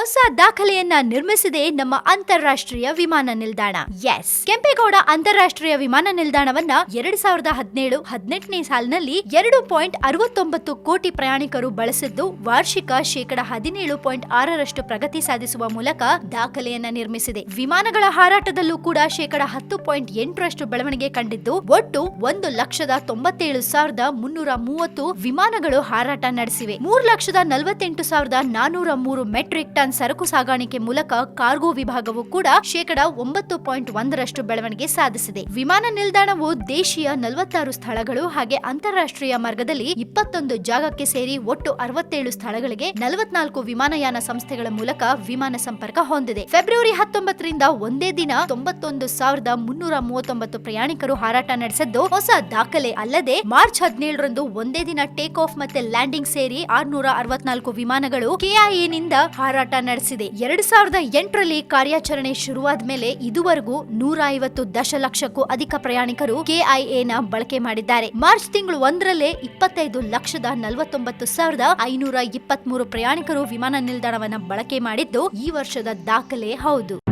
ಹೊಸ ದಾಖಲೆಯನ್ನ ನಿರ್ಮಿಸಿದೆ ನಮ್ಮ ಅಂತಾರಾಷ್ಟ್ರೀಯ ವಿಮಾನ ನಿಲ್ದಾಣ. ಎಸ್ ಕೆಂಪೇಗೌಡ ಅಂತಾರಾಷ್ಟ್ರೀಯ ವಿಮಾನ ನಿಲ್ದಾಣವನ್ನ ಎರಡ್ ಸಾವಿರದ ಹದಿನೇಳು, ಹದಿನೆಂಟನೇ ಸಾಲಿನಲ್ಲಿ ಎರಡು ಪಾಯಿಂಟ್ ಅರವತ್ತೊಂಬತ್ತು ಕೋಟಿ ಪ್ರಯಾಣಿಕರು ಬಳಸಿದ್ದು ವಾರ್ಷಿಕ ಶೇಕಡ ಹದಿನೇಳು ಪಾಯಿಂಟ್ ಆರರಷ್ಟು ಪ್ರಗತಿ ಸಾಧಿಸುವ ಮೂಲಕ ದಾಖಲೆಯನ್ನ ನಿರ್ಮಿಸಿದೆ. ವಿಮಾನಗಳ ಹಾರಾಟದಲ್ಲೂ ಕೂಡ ಶೇಕಡ ಹತ್ತು ಪಾಯಿಂಟ್ ಎಂಟರಷ್ಟು ಬೆಳವಣಿಗೆ ಕಂಡಿದ್ದು ಒಟ್ಟು ಒಂದು ಲಕ್ಷದ ತೊಂಬತ್ತೇಳು ಸಾವಿರದ ಮುನ್ನೂರ ಮೂವತ್ತು ವಿಮಾನಗಳು ಹಾರಾಟ ನಡೆಸಿವೆ. ಮೂರು ಲಕ್ಷದ ನಲವತ್ತೆಂಟು ಸಾವಿರದ ನಾನೂರ ಮೂರು ಮೆಟ್ರಿಕ್ ಟನ್ ಸರಕು ಸಾಗಾಣಿಕೆ ಮೂಲಕ ಕಾರ್ಗೋ ವಿಭಾಗವು ಕೂಡ ಶೇಕಡ ಒಂಬತ್ತು ಪಾಯಿಂಟ್ ಒಂದರಷ್ಟು ಬೆಳವಣಿಗೆ ಸಾಧಿಸಿದೆ. ವಿಮಾನ ನಿಲ್ದಾಣವು ದೇಶೀಯ ನಲವತ್ತಾರು ಸ್ಥಳಗಳು ಹಾಗೆ ಅಂತಾರಾಷ್ಟ್ರೀಯ ಮಾರ್ಗದಲ್ಲಿ ಇಪ್ಪತ್ತೊಂದು ಜಾಗಕ್ಕೆ ಸೇರಿ ಒಟ್ಟು ಅರವತ್ತೇಳು ಸ್ಥಳಗಳಿಗೆ ನಲವತ್ನಾಲ್ಕು ವಿಮಾನಯಾನ ಸಂಸ್ಥೆಗಳ ಮೂಲಕ ವಿಮಾನ ಸಂಪರ್ಕ ಹೊಂದಿದೆ. ಫೆಬ್ರವರಿ ಹತ್ತೊಂಬತ್ತರಿಂದ ಒಂದೇ ದಿನ ತೊಂಬತ್ತೊಂದು ಸಾವಿರದ ಮುನ್ನೂರ ಮೂವತ್ತೊಂಬತ್ತು ಪ್ರಯಾಣಿಕರು ಹಾರಾಟ ನಡೆಸಿದ್ದು, ಹೊಸ ದಾಖಲೆ ಅಲ್ಲದೆ ಮಾರ್ಚ್ ಹದಿನೇಳರಂದು ಒಂದೇ ದಿನ ಟೇಕ್ ಆಫ್ ಮತ್ತೆ ಲ್ಯಾಂಡಿಂಗ್ ಸೇರಿ ಆರ್ನೂರ ಅರವತ್ನಾಲ್ಕು ವಿಮಾನಗಳು ಕೆಐಎನಿಂದ ನಡೆಸಿದೆ. ಎರಡ್ ಸಾವಿರದ ಎಂಟರಲ್ಲಿ ಕಾರ್ಯಾಚರಣೆ ಶುರುವಾದ ಮೇಲೆ ಇದುವರೆಗೂ ನೂರ ಐವತ್ತು ದಶಲಕ್ಷಕ್ಕೂ ಅಧಿಕ ಪ್ರಯಾಣಿಕರು ಕೆಐಎನ ಬಳಕೆ ಮಾಡಿದ್ದಾರೆ. ಮಾರ್ಚ್ ತಿಂಗಳು ಒಂದರಲ್ಲೇ ಇಪ್ಪತ್ತೈದು ಲಕ್ಷದ ನಲವತ್ತೊಂಬತ್ತು ಸಾವಿರದ ಐನೂರ ಇಪ್ಪತ್ಮೂರು ಪ್ರಯಾಣಿಕರು ವಿಮಾನ ನಿಲ್ದಾಣವನ್ನ ಬಳಕೆ ಮಾಡಿದ್ದು ಈ ವರ್ಷದ ದಾಖಲೆ ಹೌದು.